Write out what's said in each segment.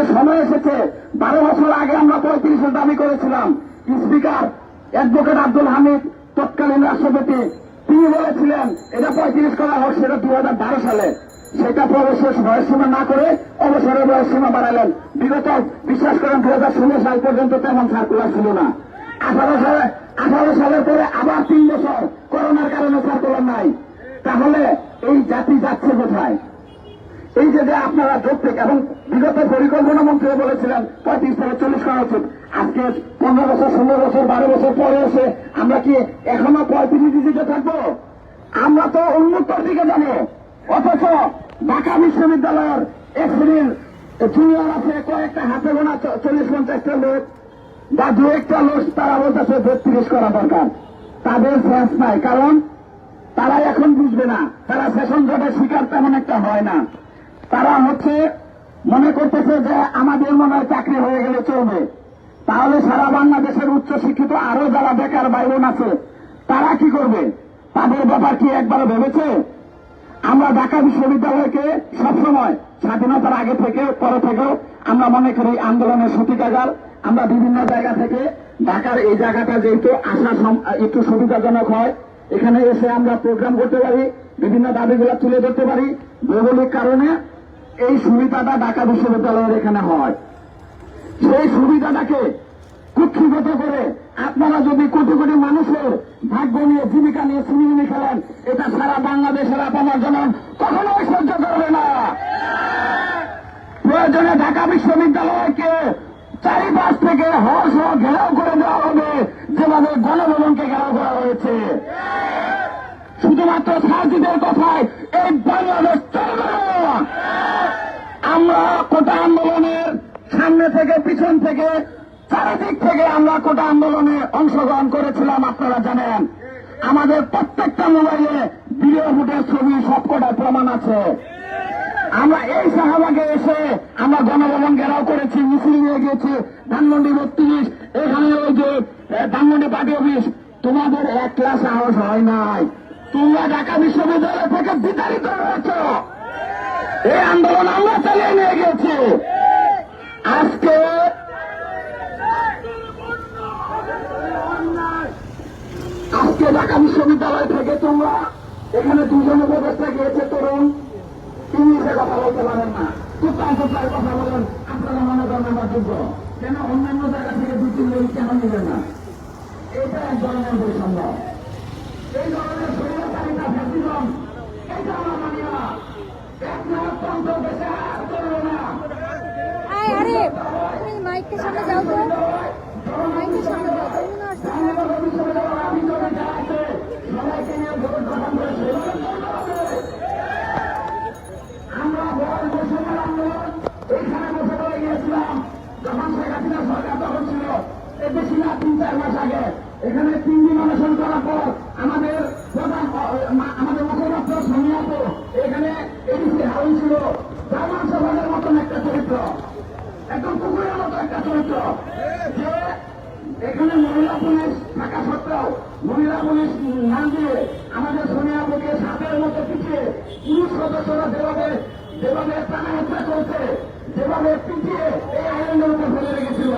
আমাদের সময় এসেছে। বারো বছর আগে আমরা পঁয়ত্রিশের দাবি করেছিলাম স্পিকার, অ্যাডভোকেট আব্দুল হামিদ, তৎকালীন রাষ্ট্রপতি, তিনি বলেছিলেন, এটা পঁয়ত্রিশ করা হোক, সেটা দু সালে। সেটা অবসর বয়সীমা না করে অবসরের বয়সীমা বাড়ালেন। বিগত, বিশ্বাস করেন দু হাজার ষোলো সাল পর্যন্ত তেমন সার্কুলার ছিল না। আঠারো সালে, আঠারো সালের পরে আবার তিন বছর করোনার কারণে সার্কুলার নাই। তাহলে এই জাতি যাচ্ছে কোথায়? এই যে আপনারা যৌক্তিক এবং বিগত পরিকল্পনা মন্ত্রী বলেছিলেন, পঁয়ত্রিশ থেকে চল্লিশ করা উচিত। আজকে পনেরো বছর, ষোলো বছর, বারো বছর পরে এসে আমরা কি এখনও পঁয়ত্রিশ ডিজিটে থাকব? আমরা তো উন্মুক্তর দিকে যাব। অথচ ঢাকা বিশ্ববিদ্যালয়ের শ্রেণির জুনিয়র আছে, কয়েকটা হাতে গোনা চল্লিশ পঞ্চাশটা লোক, বা দু একটা লোক তারা বলতেছে বত্রিশ করা দরকার। তাদের সেন্স নাই, কারণ তারা এখন বুঝবে না। তারা সেশন জটের শিকার তেমন একটা হয় না। তারা হচ্ছে মনে করতেছে যে আমাদের মনে হয় চাকরি হয়ে গেলে চলবে। তাহলে সারা বাংলাদেশের উচ্চ শিক্ষিত আরও যারা বেকার বাইরন আছে, তারা কি করবে? তাদের ব্যাপার কি একবার ভেবেছে? আমরা ঢাকা বিশ্ববিদ্যালয়কে সবসময় স্বাধীনতার আগে থেকে, পরে থেকেও আমরা মনে করি আন্দোলনের সূতিকাগার। আমরা বিভিন্ন জায়গা থেকে ঢাকার এই জায়গাটা যেহেতু আসা একটু সুবিধাজনক হয়, এখানে এসে আমরা প্রোগ্রাম করতে পারি, বিভিন্ন দাবিগুলো তুলে ধরতে পারি। ভৌগোলিক কারণে এই সুবিধাটা ঢাকা বিশ্ববিদ্যালয়ের এখানে হয়। সেই সুবিধাটাকে কুক্ষিগত করে আপনারা যদি কোটি কোটি মানুষের ভাগ্য নিয়ে জীবিকা নিয়ে সিনেমি খেলেন এটা সারা বাংলাদেশের আপনার জনন কখনোই সহ্য করবে না। প্রয়োজনে ঢাকা বিশ্ববিদ্যালয়কে চারিপাশ থেকে হর্ষ ঘেরাও করে দেওয়া হবে, যেভাবে গণভবনকে ঘেরাও করা হয়েছে। শুধুমাত্র সাহায্যদের কথায় এই বাংলাদেশ চলবে। আমরা কোটা আন্দোলনের সামনে থেকে, পিছন থেকে, চারিদিক থেকে আমরা কোটা আন্দোলনে অংশগ্রহণ করেছিলাম, আপনারা জানেন। আমাদের প্রত্যেকটা মোবাইলে ভিডিও ফুটের ছবি সবকটা প্রমাণ আছে। আমরা এই শাহবাগে এসে আমরা গণভবন ঘেরাও করেছি, মিছিল নিয়ে গিয়েছি, ধানমন্ডি বত্রিশ এখানে ওই যে ধানমন্ডি পার্টি অফিস, তোমাদের এক ক্লাস সাহস হয় নাই। তোমরা ঢাকা বিশ্ববিদ্যালয় থেকে বিতাড়িত হয়েছ এই আন্দোলন আমরা চালিয়ে নিয়ে গেছি। আজকে আজকে ঢাকা বিশ্ববিদ্যালয় থেকে তোমরা এখানে দুজনে উপদেষ্টা গিয়েছে, তরুণ। ইংলিশে কথা বলতে পারেন না। টুকটান টুকটার কথা বলেন। আপনারা মনে করেন আমরা যোগ্য। কেন অন্যান্য জায়গা থেকে দুই, তিন লোক কেন নেবেন না? এটা এক ধরনের বৈষম্য। এই ধরনের স্বৈরাচারিতা ফ্যাসিজম এটা আমরা মানি না এক নায়কতন্ত্র দেশে আর চলবে না আয় আরে মাইকের যাও তো। মাইকের সামনে যাও তুমি না তিন চার মাস আগে এখানে তিন দিন অনশন করার পর আমাদের প্রধান আমাদের মুখপাত্র সোনিয়াপু এখানে এডিসি হাউন ছিল। জার্মান মতন একটা চরিত্র। একদম কুকুরের মতো চরিত্র যে এখানে মহিলা পুলিশ থাকা সত্ত্বেও মহিলা পুলিশ না দিয়ে আমাদের সোনিয়াপুকে সাপের মতো পিছিয়ে পুরুষ সদস্যরা যেভাবে যেভাবে টানা হত্যা করছে, যেভাবে পিছিয়ে এই আইল্যান্ডের উপর ফেলে রেখেছিল।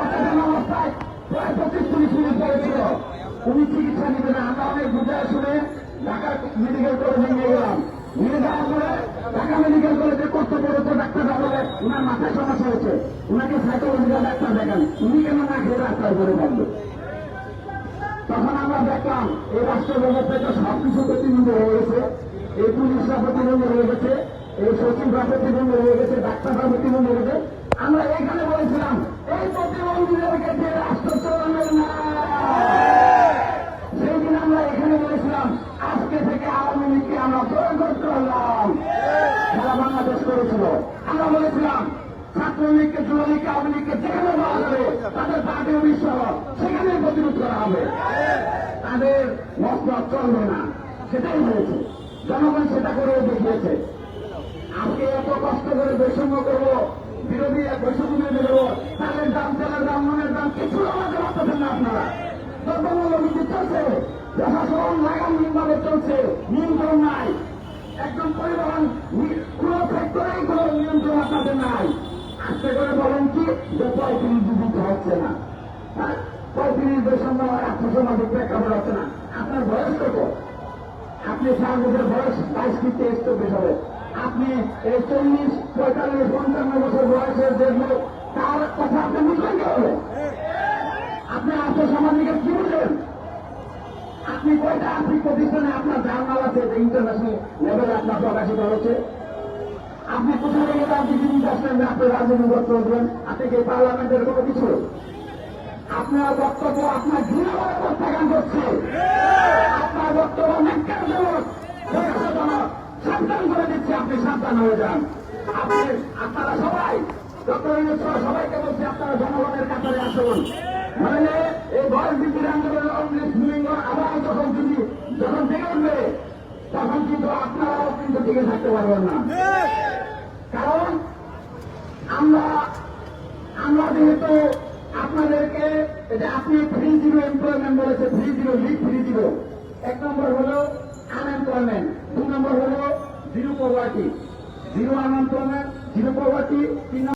অচেতন অবস্থায় প্রায় পঁচিশ পুলিশ পুলিশ করেছিল উনি চিকিৎসা নিবে না। আমরা অনেক বুঝায় শুনে ঢাকা মেডিকেল কলেজে নিয়ে গেলাম। নিয়ে যাওয়ার পরে ঢাকা মেডিকেল কলেজে কর্তব্যরত উনার মাথায় সমস্যা হয়েছে উনাকে সাইকোলজিক্যাল ডাক্তার দেখান। উনি কেন না খেয়ে রাস্তায় করে থাকবে তখন আমরা দেখলাম, এই রাষ্ট্র ব্যবস্থা তো সবকিছু প্রতিবন্ধ হয়ে গেছে। এই পুলিশরা প্রতিবন্ধ হয়ে গেছে। এই সচিবরা প্রতিবন্ধ হয়ে গেছে। ডাক্তাররা প্রতিবন্ধ হয়ে গেছে। আমরা এখানে বলেছিলাম, এই প্রতিবন্ধীদেরকে ছাত্রলীগকে, যুবলীগকে আওয়ামী লীগকে যেখানে পাওয়া যাবে তাদের পার্টি অফিস সহ সেখানে প্রতিরোধ করা হবে। তাদের মত চলবে না, সেটাই হয়েছে। জনগণ সেটা করে দেখিয়েছে। আজকে এত কষ্ট করে বৈষম্য করব, বিরোধী এক বৈষম্য মেনে দেবো তাদের দাম তেলের দাম, মনের দাম কিছু আমাকে পারতেছেন না আপনারা। দ্রব্যমূল্য বৃদ্ধি চলছে, প্রশাসন লাগামহীনভাবে চলছে, নিয়ন্ত্রণ নাই। একদম পরিবহন কোনো ফ্যাক্টরি কোনো নিয়ন্ত্রণ আপনাদের নাই। করে বলেন কি, যে পঁয়ত্রিশ দিদিত হচ্ছে না। হ্যাঁ? পঁয়ত্রিশ বৈষম্য আত্মসামাজিক প্রেক্ষাপট হচ্ছে না। আপনার বয়স কত? আপনি চার বছর বয়স বাইশ কি তেইশ, চব্বিশ হবে। আপনি এই চল্লিশ, পঁয়তাল্লিশ, পঞ্চান্ন বছর বয়সের যে তার কথা আপনি বুঝলেন কি হবে আপনি আত্মসামাজিকের কি বুঝলেন আপনি কয়টা আর্থিক প্রতিষ্ঠানে আপনার জার্নাল আছে ইন্টারন্যাশনাল লেভেলে আপনার প্রকাশিত হচ্ছে? আপনি কোথাও থেকে রাজনীতি আসলেন যে আপনি রাজনীতি করতে হবেন আপনি কি পার্লামেন্টের কোনো কিছু? আপনার বক্তব্য আপনার ঘৃণাভাবে প্রত্যাখ্যান করছে। আপনার বক্তব্য সাবধান করে দিচ্ছে, আপনি সাবধান হয়ে যান। আপনি, আপনারা সবাই সবাইকে বলছি, আপনারা জনগণের কাতারে আসুন। মানে এই বয়স বৃদ্ধির আন্দোলনের অমৃত মিলিঙ্গ আবার যখন যদি যখন উঠবে তখন কিন্তু আপনারাও কিন্তু টিকে থাকতে পারবেন না কারণ আমরা আমরা যেহেতু আপনাদেরকে এই যে আপনি থ্রি জিরো এমপ্লয়মেন্ট বলেছে three zero league three zero এক নম্বর হলো আনএমপ্লয়মেন্ট দুই নম্বর হল zero poverty zero unemployment zero poverty তিন